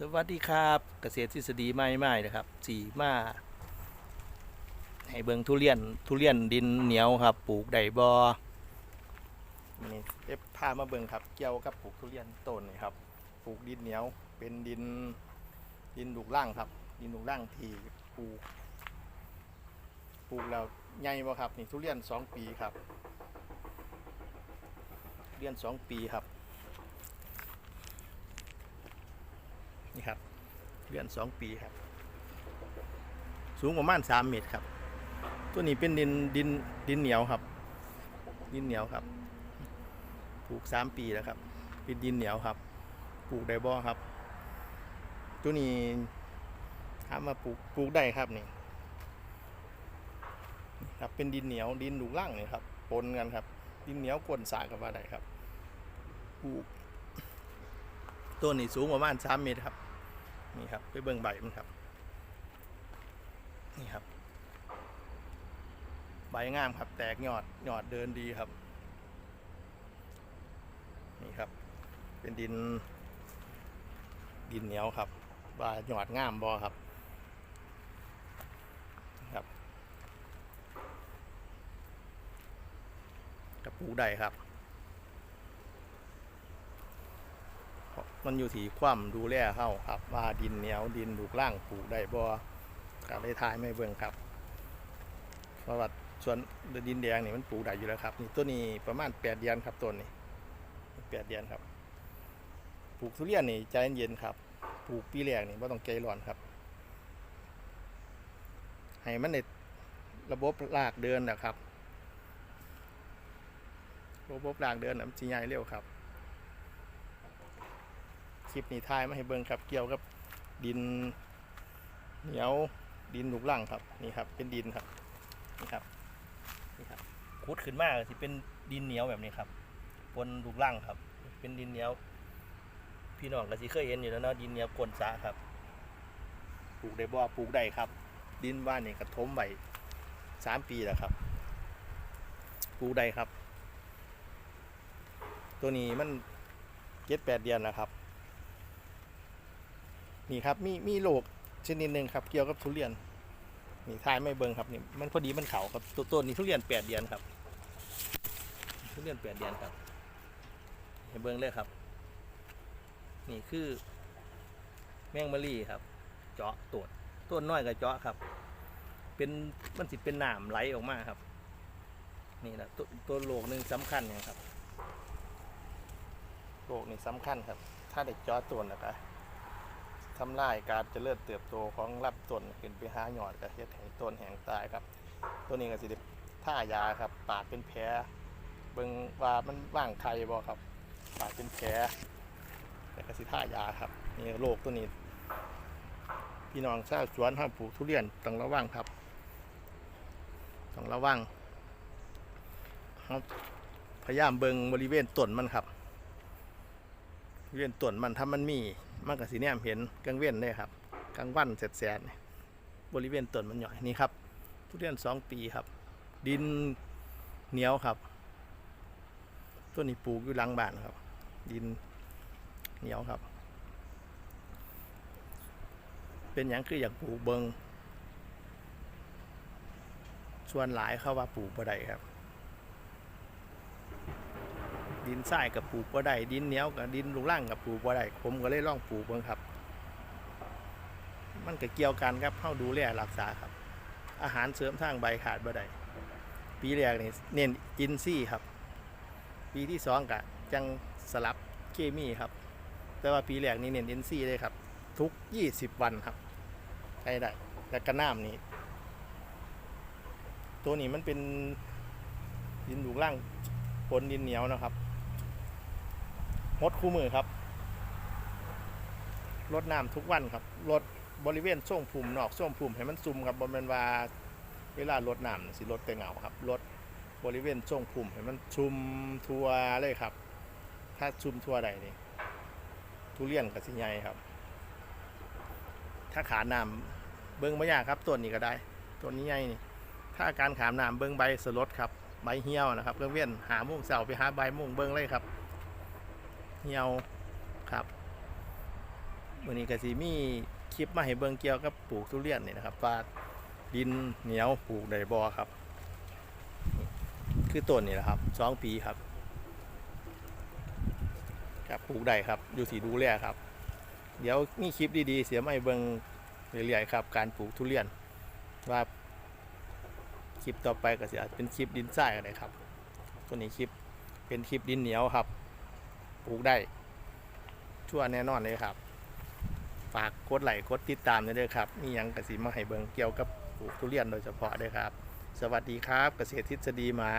สวัสดีครับเกษตรทฤษฎีใหม่ๆนะครับสีมาให้เบิงทุเรียนทุเรียนดินเหนียวครับ ปลูกไดบอนี่เอฟพามาเบิงครับ เกี่ยวกับปลูกทุเรียนต้นนี่ครับ ปลูกดินเหนียวเป็นดินดินลูกล่างครับ ดินลูกล่างที่ปลูก ปลูกแล้วใหญ่บ่ครับนี่ทุเรียนสองปีครับทุเรียนสองปีครับ นี่ครับเดือนสองปีครับ สูงประมาณสามเมตรครับ ตัวนี้เป็นดินดินดินเหนียวครับ ดินเหนียวครับปลูกสามปีแล้วครับเป็นดินเหนียวครับปลูกได้บ่ครับ ตัวนี้ถามมาปลูกปลูกได้ครับนี่ครับเป็นดินเหนียวดินลูกล่างนี่ครับปนกันครับ ดินเหนียวกวนสากับว่าได้ครับปลูกต้นนี้สูงประมาณสามเมตรครับ นี่ครับ ไปเบิ่งใบมันครับ นี่ครับ ใบงามครับ แตกยอดยอดเดินดีครับ นี่ครับ เป็นดิน ดินเหนียวครับว่าหยอดงามบอครับ ครับกระปูได้ครับ มันอยู่ที่ความดูแลเขาครับ ว่าดินเหนียวดินลูกล่างปลูกได้บ่กับได้ทายไม่เบิ่งครับเพราะว่าส่วนดินแดงนี่มันปลูกได้อยู่แล้วครับนี่ต้นนี้ประมาณแปดเดือนครับต้นนี้แปดเดือนครับ ปลูกทุเรียนนี่ใจเย็นครับ ปลูกปีแรกนี่ไม่ต้องใจร้อนครับให้มันในระบบรากเดินนะครับ ระบบรากเดินน่ะมันสิใหญ่เร็วครับ ลิปนี้ทายมาให้เบิ่งครับ เกี่ยวกับดินเหนียวดินหลูกล่างครับนี่ครับ เป็นดินครับนี่ครับนี่ครับขุดขึ้นมาก็สิเป็นดินเหนียวแบบนี้ครับบนหลูกล่างครับ เป็นดินเหนียว พี่น้องก็สิเคยเห็นอยู่แล้วเนาะดินเหนียวกลนสาครับปลูกได้บ่ปลูกได้ครับ ดินว่านนี่กระทมไว้สามปีแล้วครับปลูกได้ครับ ตัวนี้มันเจ็ดแปดเดือนนะครับ นี่ครับมีมีโรคชนิดหนึ่งครับเกี่ยวกับทุเรียนนี่ทายไม่เบิ่งครับนี่มันพอดีมันเขาครับตัวต้นนี้ทุเรียนแปดเดือนครับ ทุเรียนแปดเดือนครับให้เบิ่งเลยครับ นี่คือแมงมะลี่ครับ เจาะตรวจต้นน้อยกับเจาะครับ เป็นมันสิเป็นหนามไหลออกมาครับ นี่แหละตัวตัวโรคหนึ่งสำคัญนี่ยครับโรคนี่สำคัญครับ ถ้าได้เจาะตัวนะครับ ทำลายการเจริญเติบโตของลำต้นขึ้นไปหาหยอดกับเฮ็ดให้ต้นแห้งตายครับ ตัวนี้ก็สิท่ายาครับ ปาดเป็นแผลเบิ่งว่ามันว่างไข่บ่ครับ ปาดเป็นแผลแต่ก็สิท่ายาครับนี่โรคตัวนี้ พี่น้องชาวสวนห้ามปลูกทุเรียนต้องระวังครับต้องระวังครับพยายามเบิงบริเวณต้นมันครับบริเวณต้นมันถ้ามันมี มันก็สีแนมเห็นกลางเว้นเลยครับกลางวันแสดๆนี่บริเวณต้นมันหน่อยนี่ครับ ทุเรียนสองปีครับ ดินเหนียวครับต้นนี้ปลูกอยู่หลังบ้านครับ ดินเหนียวครับ เป็นอย่างคืออยากปลูกเบิงส่วนหลายเขาว่าปลูกบ่ได้ครับ ดินทรายกับปลูกบ่ได้ดินเหนียวกับดินลูกล่างกับปลูกบ่ได้ผมก็เลยลองปลูกเบิ่งครับ มันก็เกี่ยวกันครับเข้าดูแลรักษาครับ อาหารเสริมทางใบขาดบ่ได้ปีแรกนี่เน้นอินทรีย์ครับ ปีที่สองกะจังสลับเคมีครับ แต่ว่าปีแรกนี่เน้นอินทรีย์เลยครับ ทุก 20 วันครับใช้ได้แล้วก็น้ำนี่ตัวนี้มันเป็นดินลูกล่างปนดินเหนียวนะครับ งดคู่มือครับลดน้ำทุกวันครับลดบริเวณช่วงภูมินอกช่วงภูมิให้มันซุ่มครับบริเวณว่าเวลาลดน้ำสิลดแต่เหงาครับลดบริเวณช่วงภูมิให้มันชุมทั่วเลยครับ ถ้าชุมทั่วใดนี่ทุเรียนกับสิใหญ่ครับ ถ้าขาน้ำเบิ้งไม่ยากครับต้นนี้ก็ได้ต้นนี้ใหญ่นี่ถ้าการขามน้ำเบิ้งใบสลดครับใบเหี่ยวนะครับเรื่องเวียนหามุ่งเสาไปหาใบมุ่งเบิ้งเลยครับ เหี่ยวครับมื้อนี้ก็สิมีคลิปมาให้เบิ่งเกี่ยวกับปลูกทุเรียนนี่นะครับว่าดินเหนียวปลูกได้บ่ครับ คือต้นนี่แหละครับสองปีครับครับปลูกได้ครับอยู่ที่ดูแลครับ เดี๋ยวมีคลิปดีๆ เสียมาให้เบิ่งเรื่อยๆครับ การปลูกทุเรียนว่าคลิปต่อไปก็จะเป็นคลิปดินทรายอะไรครับ ตัวนี้คลิปเป็นคลิปดินเหนียวครับ ปลูกได้ชั่วแน่นอนเลยครับ ฝากกดไลค์กดติดตามด้วยเด้อครับนี่ยังกระสีมาให้เบิงเกี่ยวกับปลูกทุเรียนโดยเฉพาะเด้อครับ สวัสดีครับ เกษตรทฤษฎีใหม่